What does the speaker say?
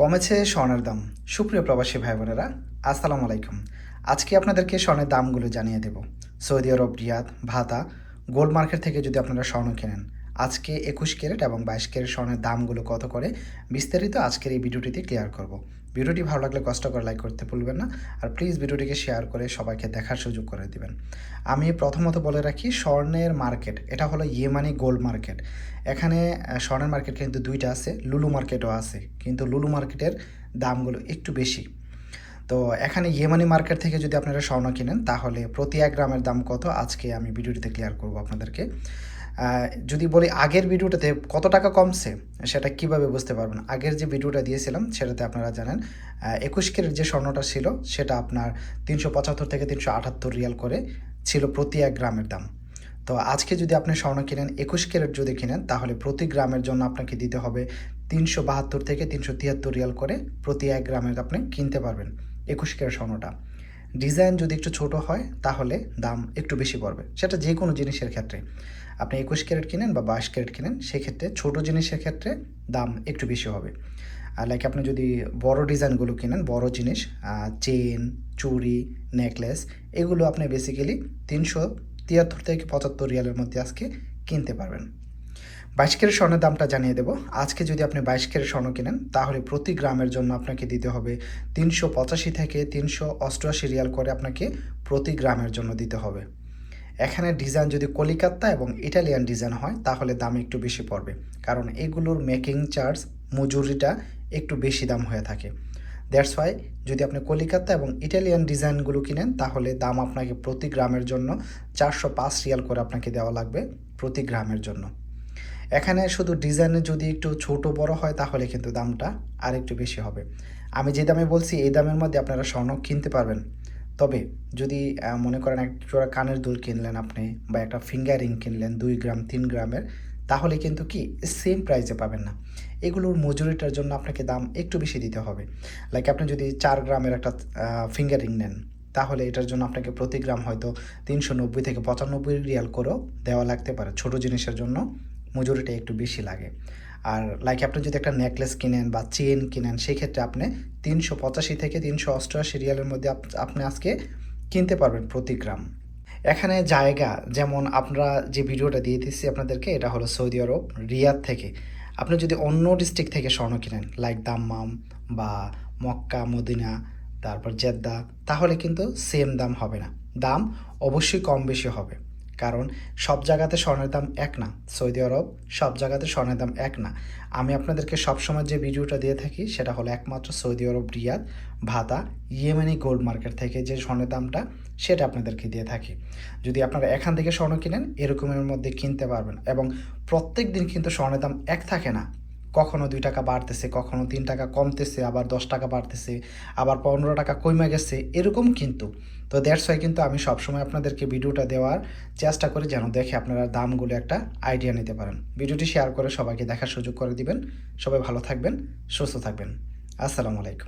কমেছে স্বর্ণের দাম। সুপ্রিয় প্রবাসী ভাই বোনেরা আসসালামু আলাইকুম। আজকে আপনাদেরকে স্বর্ণের দামগুলো জানিয়ে দেব। সৌদি আরব, রিয়াদ, ভাতা, গোল্ড মার্কেট থেকে যদি আপনারা স্বর্ণ কেনেন আজকে একুশ ক্যারেট এবং বাইশ ক্যারেট স্বর্ণের দামগুলো কত করে বিস্তারিত আজকের এই ভিডিওটিতে ক্লিয়ার করব। ভিডিওটি ভালো লাগলে কষ্ট করে লাইক করতে ভুলবেন না আর প্লিজ ভিডিওটিকে শেয়ার করে সবাইকে দেখার সুযোগ করে দিবেন। আমি প্রথমত বলে রাখি স্বর্ণের মার্কেট এটা হলো ইয়েমানি গোল্ড মার্কেট এখানে স্বর্ণের মার্কেট কিন্তু দুইটা আছে লুলু মার্কেটও আছে, কিন্তু লুলু মার্কেটের দামগুলো একটু বেশি। তো এখানে ইয়েমানি মার্কেট থেকে যদি আপনারা স্বর্ণ কিনেন, তাহলে প্রতি এক গ্রামের দাম কত? আজকে আমি ভিডিওটিতে ক্লিয়ার করব আপনাদেরকে। যদি বলি আগের ভিডিওটাতে কত টাকা কমছে, সেটা কীভাবে বুঝতে পারবেন? আগের যে ভিডিওটা দিয়েছিলাম, সেটাতে আপনারা জানেন একুশ কেরের যে স্বর্ণটা ছিল, সেটা আপনার তিনশো পঁচাত্তর থেকে তিনশো আটাত্তর রিয়াল করে ছিল প্রতি এক গ্রামের দাম। তো আজকে যদি আপনি স্বর্ণ কিনেন, একুশ ক্যারেট যদি কিনেন, তাহলে প্রতি গ্রামের জন্য আপনাকে দিতে হবে তিনশো বাহাত্তর থেকে তিনশো তিয়াত্তর রিয়াল করে প্রতি এক গ্রামের আপনি কিনতে পারবেন একুশ ক্যারেট স্বর্ণটা। ডিজাইন যদি একটু ছোট হয়, তাহলে দাম একটু বেশি পড়বে। সেটা যে কোনো জিনিসের ক্ষেত্রে। আপনি একুশ ক্যারেট কিনেন বা বাইশ ক্যারেট কিনেন, সেক্ষেত্রে ছোট জিনিসের ক্ষেত্রে দাম একটু বেশি হবে। আর লাইক আপনি যদি বড় ডিজাইনগুলো কিনেন, বড় জিনিস চেন চুড়ি, নেকলেস, এগুলো আপনি বেসিক্যালি তিনশো তিয়াত্তর থেকে পঁচাত্তর রিয়ালের মধ্যে আজকে কিনতে পারবেন। বাইশ ক্যারেট স্বর্ণের দামটা জানিয়ে দেবো। আজকে যদি আপনি বাইশ ক্যারেট স্বর্ণ কিনেন, তাহলে প্রতি গ্রামের জন্য আপনাকে দিতে হবে তিনশো পঁচাশি থেকে তিনশো অষ্টআশি রিয়াল করে আপনাকে প্রতি গ্রামের জন্য দিতে হবে। এখানে ডিজাইন যদি কলিকাতা এবং ইটালিয়ান ডিজাইন হয়, তাহলে দাম একটু বেশি পড়বে। কারণ এগুলোর মেকিং চার্জ মজুরিটা একটু বেশি দাম হয়ে থাকে। দ্যাটস ওয়াই যদি আপনি কলিকাতা এবং ইটালিয়ান ডিজাইনগুলো কিনেন, তাহলে দাম আপনাকে প্রতি গ্রামের জন্য চারশো পাঁচ রিয়াল করে আপনাকে দেওয়া লাগবে প্রতি গ্রামের জন্য। এখানে শুধু ডিজাইনে যদি একটু ছোট বড় হয়, তাহলে কিন্তু দামটা আর একটু বেশি হবে। আমি যে দামে বলছি, এই দামের মধ্যে আপনারা স্বর্ণ কিনতে পারবেন। তবে যদি মনে করেন এক জোড়া কানের দুল কিনলেন আপনি বা একটা ফিঙ্গার রিং কিনলেন, দুই গ্রাম, তিন গ্রামের, তাহলে কিন্তু কি সেম প্রাইসে পাবেন না। এগুলোর মজুরিটার জন্য আপনাকে দাম একটু বেশি দিতে হবে। লাইক আপনি যদি চার গ্রামের একটা ফিঙ্গার রিং নেন, তাহলে এটার জন্য আপনাকে প্রতি গ্রাম হয়তো তিনশো নব্বই থেকে পঁচানব্বই রিয়াল করেও দেওয়া লাগতে পারে ছোট জিনিসের জন্য। মজুরিটা একটু বেশি লাগে। আর লাইক আপনি যদি একটা নেকলেস কিনেন বা চেন কিনেন, সেক্ষেত্রে আপনি তিনশো পঁচাশি থেকে তিনশো অষ্টআশি রিয়ালের মধ্যে আপ- আপনি আজকে কিনতে পারবেন প্রতি গ্রাম। এখানে জায়গা, যেমন আমরা যে ভিডিওটা দিয়ে দিচ্ছি আপনাদেরকে, এটা হলো সৌদি আরব, রিয়াদ থেকে। আপনি যদি অন্য ডিস্ট্রিক্ট থেকে স্বর্ণ কিনেন লাইক দাম্মাম বা মক্কা, মদিনা, তারপর জেদ্দা, তাহলে কিন্তু সেম দাম হবে না। দাম অবশ্যই কম বেশি হবে। কারণ সব জায়গাতে স্বর্ণের দাম এক না। সৌদি আরব, সব জায়গাতে স্বর্ণের দাম এক না। আমি আপনাদেরকে সবসময় যে ভিডিওটা দিয়ে থাকি, সেটা হলো একমাত্র সৌদি আরব, রিয়াদ, ভাতা, ইয়েমেনি গোল্ড মার্কেট থেকে যে স্বর্ণের দামটা, সেটা আপনাদেরকে দিয়ে থাকি। যদি আপনারা এখান থেকে স্বর্ণ কিনেন, এরকমের মধ্যে কিনতে পারবেন এবং প্রত্যেক দিন কিন্তু স্বর্ণের দাম এক থাকে না। কখনো দুই টাকা বাড়তেছে, কখনো তিন টাকা কমতেছে, আবার দশ টাকা বাড়তেছে, আবার পনেরো টাকা কমে গেছে, এরকম কিন্তু। তো দ্যাটস ওয়াই কিন্তু আমি সবসময় আপনাদেরকে ভিডিওটা দেওয়ার চেষ্টা করি যেন দেখে আপনারা দামগুলো একটা আইডিয়া নিতে পারেন। ভিডিওটি শেয়ার করে সবাইকে দেখার সুযোগ করে দিবেন। সবাই ভালো থাকবেন, সুস্থ থাকবেন। আসসালামু আলাইকুম।